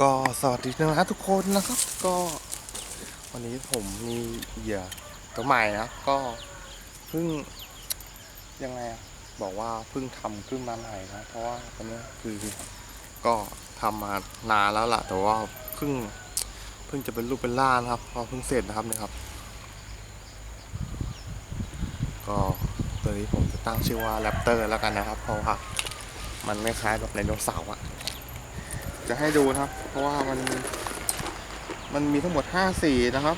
ก็สวัสดีนะครับทุกคนนะครับ ก็วันนี้ผมมีเหยื่อตัวใหม่นะก็เพิ่งยังไงอะบอกว่าเพิ่งทำขึ้นมาใหม่นะเพราะว่าตอนนี้คือก็ทำมานานแล้วล่ะ แต่ว่าเพิ่งเพิ่งจะเป็นรูปเป็นร่านะครับพอเพิ่งเสร็จนะครับนี่ยครับ ก็ตัวนี้ผมจะตั้งชื่อว่าแรปเตอร์แล้วกันนะครับ เพราะว่ามันไม่คล้ายแบบไดโนเสาร์อะ จะให้ดูนะครับ เพราะว่ามันมันมีทั้งหมด5สีนะครับ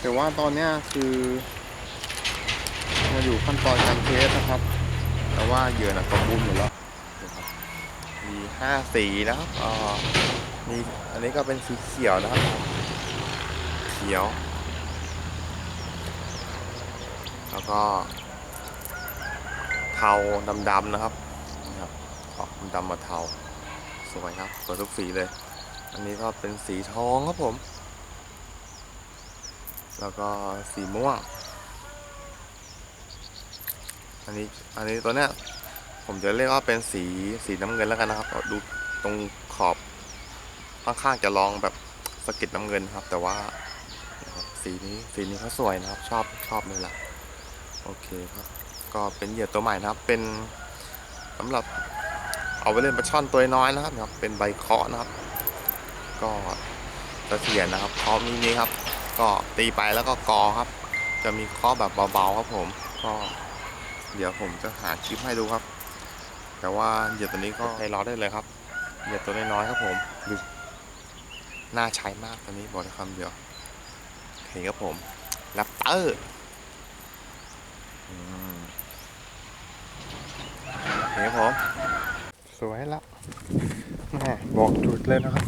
แต่ว่าตอนนี้คือมาอยู่ขั้นตอนการเทสนะครับ แต่ว่าเหยื่อน่ะสมบูรณ์หมดแล้วมี5สีนะครับอ่ามีอันนี้ก็เป็นสีเขียวนะครับ เขียว แล้วก็เทาดำๆนะครับนะครับออกดำมาเทา สวยครับ สวยทุกสีเลย อันนี้ก็เป็นสีทองครับผม แล้วก็สีม่วง อันนี้ อันนี้ตัวเนี้ยผมจะเรียกว่าเป็นสีสีน้ำเงินแล้วกันนะครับเอดูตรงขอบข้างๆจะลองแบบสะกิดน้ำเงินครับ แต่ว่าสีนี้สีนี้เขาสวยนะครับ ชอบชอบเลยล่ะ โอเคครับ ก็เป็นเหยื่อตัวใหม่นะครับ เป็นสำหรับ เอาไปเล่นปลาช่อนตัวน้อยนะครับนะครับ เป็นใบเคาะนะครับ ก็จะเสียนนะครับเคาะมีนี้ครับ ก็ตีไปแล้วก็กอครับ จะมีเคาะแบบเบาๆครับผม ก็เดี๋ยวผมจะหาคลิปให้ดูครับ แต่ว่าเหยื่อตัวนี้ก็ให้รอได้เลยครับเหยื่อตัวน้อยๆครับผมดูน่าใช้มากตัวนี้บอกได้คำเดียวเห็นครับผมแรปเตอร์เห็นครับผม สวยละแหมบอกจุดเลยนะครับ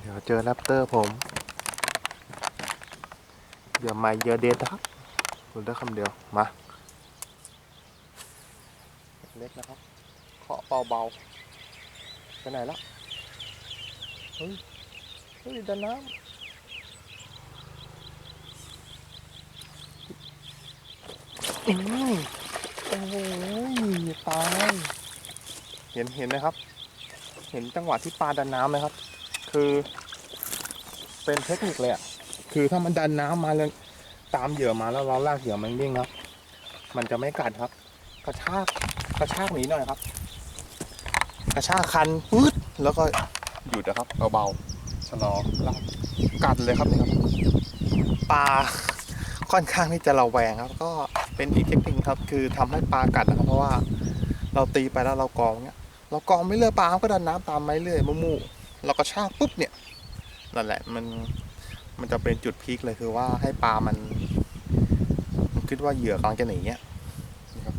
เดี๋ยวเจอแรปเตอร์ผมเดี๋ยวมาเยอะเดทครับคุณได้คำเดียวมาเล็กนะครับเคาะเบาๆไปไหนละเฮ้ยเฮ้ยดันน้ำอืมโอ้ยตาย ห็นเห็นไหมครับ เห็นจังหวะที่ปลาดันน้ำไหมครับ คือเป็นเทคนิคเลยอะคือถ้ามันดันน้ำมาแล้วตามเหยื่อมาแล้วเราลากเหยื่อมันวิ่งนะครับ มันจะไม่กัดครับ กระชากกระชากหนีหน่อยครับ กระชากคันปื๊ดแล้วก็หยุดนะครับเบาๆชะลอลากกัดเลยครับนี่ครับปลาค่อนข้างที่จะระแวงครับ ก็เป็นอีกเทคนิคครับ คือทำให้ปลากัดนะครับ เพราะว่าเราตีไปแล้วเรากองเนี้ย เรากองไม่เรื่อยปลามก็ดันน้ำตามไม่เรื่อยมูมูเราก็ชากปุ๊บเนี่ยนั่นแหละมันมันจะเป็นจุดพีคเลยคือว่าให้ปลามันมันคิดว่าเหยื่อกำลังจะหนีเนี้ยนะครับ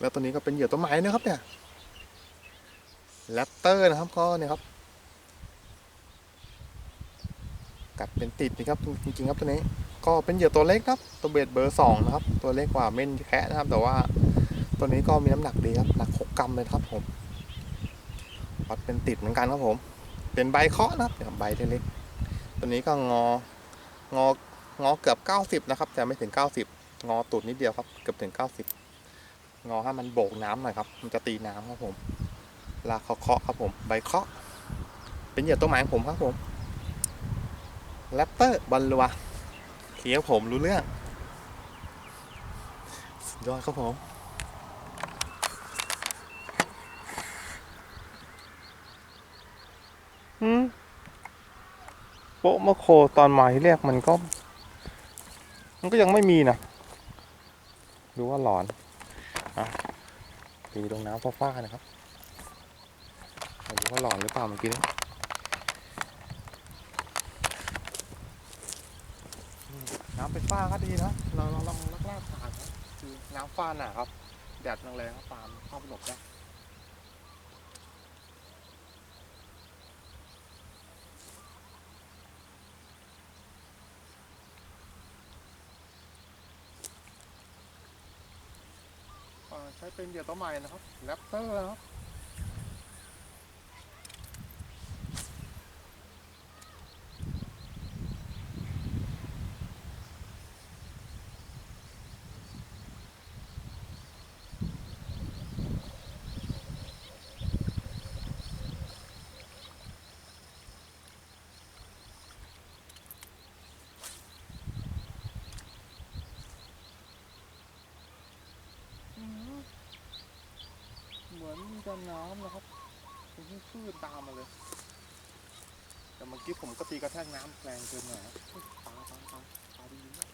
แล้วตัวนี้ก็เป็นเหยื่อตัวใหม่นะครับเนี่ยแรปเตอร์นะครับก็เนี่ยครับ กัดเป็นติดนะครับจริงๆครับตัวนี้ ก็เป็นเหยื่อตัวเล็กครับ ตัวเบสเบอร์สองนะครับ ตัวเล็กกว่าเม่นแคะนะครับ แต่ว่าตัวนี้ก็มีน้ำหนักดีครับหนักหกกรัมเลยครับผมัดเป็นติดเหมือนกันครับผม เป็นใบเคาะนะครับใบเล็กๆตัวนี้ก็งององอเกือบ 90 นะครับ แต่ไม่ถึง 90 งอตูดนิดเดียวครับ เกือบถึง 90 งอให้มันโบกน้ำหน่อยครับ มันจะตีน้ำครับผมลากเคาะครับผม ใบเคาะ เป็นเหยื่อตัวหมายของผมครับผมแรปเตอร์บอลลัวเขียวผมรู้เรื่อง สุดยอดครับผม โปะมะโคตอนมาที่แรกมันก็ มันก็ยังไม่มีนะดูว่าหลอนอะตีลงน้ำฟ้าๆนะครับไม่รู้ว่าหลอนหรือเปล่าเมื่อกี้นี้น้ำเป็นฟ้าก็ดีนะเราลองลักลากผ่านนะคือน้ำฟ้าหนาครับแดดแรงๆครับปลามันเข้าไปหลบได้ ช้เป็นเหยื่อตัวใหม่นะครับแรปเตอร์นะครับ อนมีแต่น้ำนะครับมันคลื่นตามมาเลย แต่เมื่อกี้ผมก็ตีกระแทกน้ำแรงเกินหน่อยครับเฮ้ยปลาปลาปลาปลาดีมาก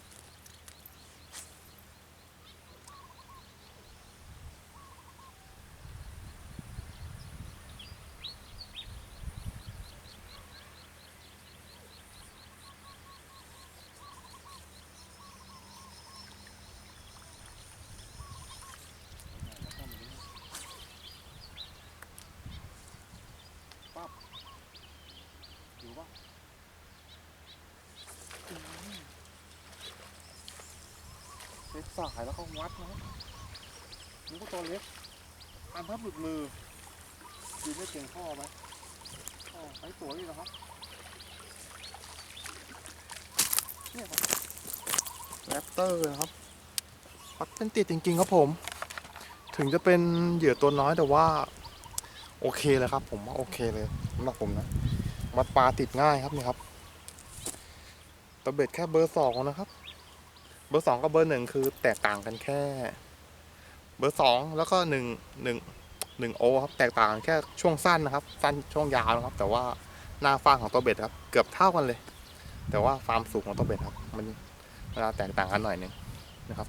แล้วก็มันปั๊บ อยู่ปะอืมเล็กสายแล้วก็วัดนะครับนึกว่าตัวเล็กอันทับหลุดมือดูไม่เก่งพ่อไหมอ๋อไอ้ตัวนี่นะครับเนี่ยครับแรปเตอร์นะครับปัดเป็นติดจริงๆครับผม ถึงจะเป็นเหยื่อตัวน้อยแต่ว่า โอเคเลยครับ ผมว่าโอเคเลยสำหรับผมนะัดปลาติดง่ายครับนี่ครับตะเบ็ดแค่เบอร์สองนะครับ เบอร์สองกับเบอร์หนึ่งคือแตกต่างกันแค่ เบอร์สองแล้วก็หนึ่งหนึ่งหนึ่งโอครับแตกต่างแค่ช่วงสั้นนะครับ สั้นช่วงยาวนะครับ แต่ว่าหน้าฟางของตัวเบ็ดครับ เกือบเท่ากันเลย แต่ว่าความสูงของตัวเบ็ดครับ มันเวลาแตกต่างกันหน่อยนึงนะครับ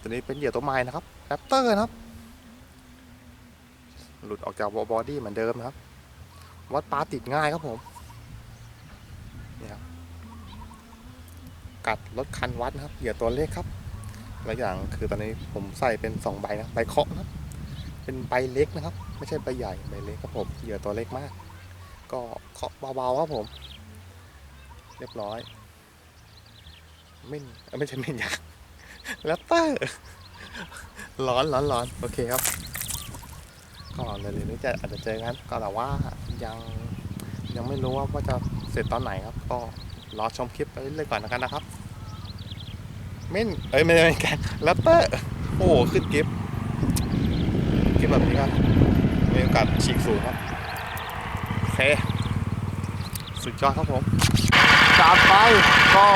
ตัวนี้เป็นเหยื่อตัวไม้นะครับแรปเตอร์นะครับ หลุดออกจากบอดี้เหมือนเดิมนะครับ วัดปลาติดง่ายครับผมนี่ครับกัดลดคันวัดนะครับเหยื่อตัวเล็กครับและอย่างคือตอนนี้ผมใส่เป็นสองใบนะใบเคาะนะเป็นใบเล็กนะครับ ไม่ใช่ใบใหญ่ใบเล็กครับผมเหยื่อตัวเล็กมาก ก็เคาะเบาๆครับผม เรียบร้อยเม่นไม่ใช่เม่นยักษ์แรปเตอร์ร้อนร้อนร้อนโอเคครับ ก็เร็วๆนี้จะอาจจะเจอกันก็แต่ว่ายังยังไม่รู้ว่าว่าจะเสร็จตอนไหนครับ ก็รอชมคลิปไปเรื่อยๆก่อนแล้วกันนะครับเม่นเอ้ยไม่ใช่ไม่แกแรปเตอร์โอ้ขึ้นกิฟต์กิฟต์แบบนี้ก็มีโอกาสฉีกสูงครับโอเคสุดยอดครับผมตามไปก็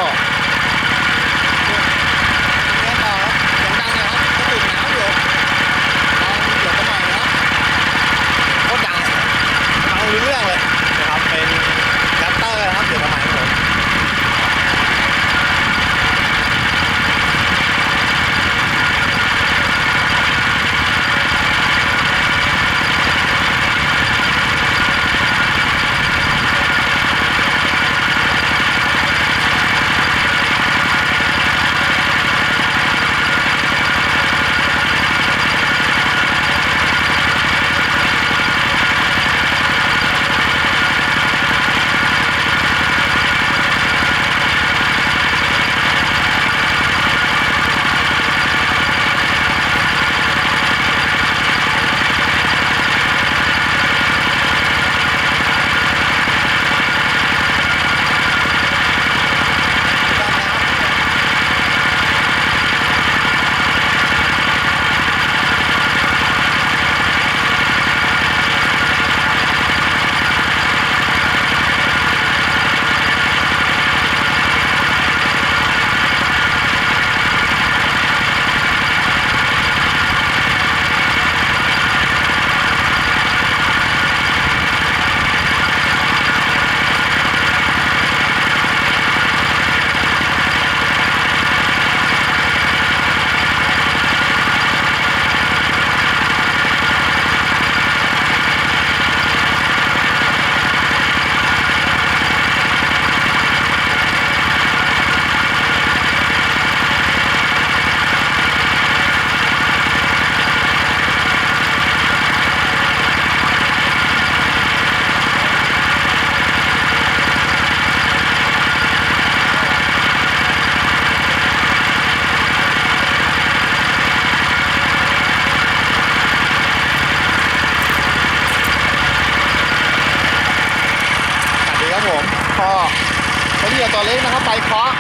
เป็นเหยื่อตัวเล็กนะครับไปเคาะ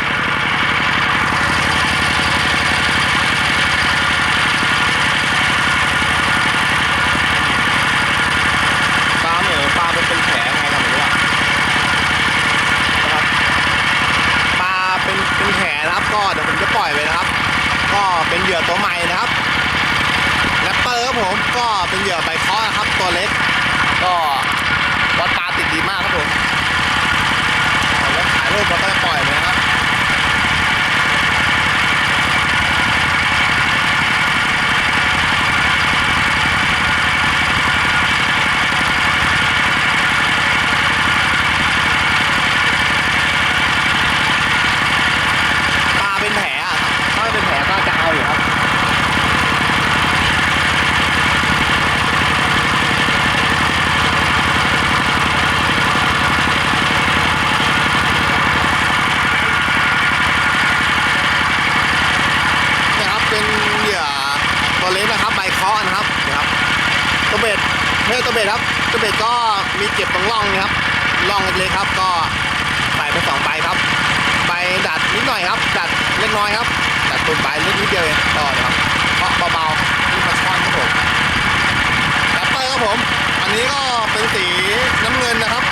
ปลาเหมือนปลาเป็นเป็นแผลไงทำไม่รู้อะนะครับปลาเป็นเป็นแผลนะครับก็เดี๋ยวผมจะปล่อยไปนะครับ ก็เป็นเหยื่อตัวใหม่นะครับแรปเปอร์ครับผมก็เป็นเหยื่อใบเคาะนะครับตัวเล็ก ก็วัดปลาติดดีมากครับผม ผมก็ถ่ายรูปแล้วก็ปล่อยนะครับ ปลาเป็นแผลอะครับถ้าไม่เป็นแผลก็จะเอาอยู่ครับ นะครับเป็นเหยื่อตัวเล็กนะครับใบเคาะนะครับนะครับตัว เทตัวเบ็ดครับตัวเบ็ดก็มีเก็บตรงร่องนะครับร่องเล็กๆครับ ก็ใส่ไปสองใบครับใบดัดนิดหน่อยครับ ดัดเล็กน้อยครับ ดัดตุ่มใบเล็กนิดเดียวเองก็นะครับเพราะเบาๆนี่ปลาช่อนครับผมแรปเปอร์ครับผม อันนี้ก็เป็นสีน้ำเงินนะครับ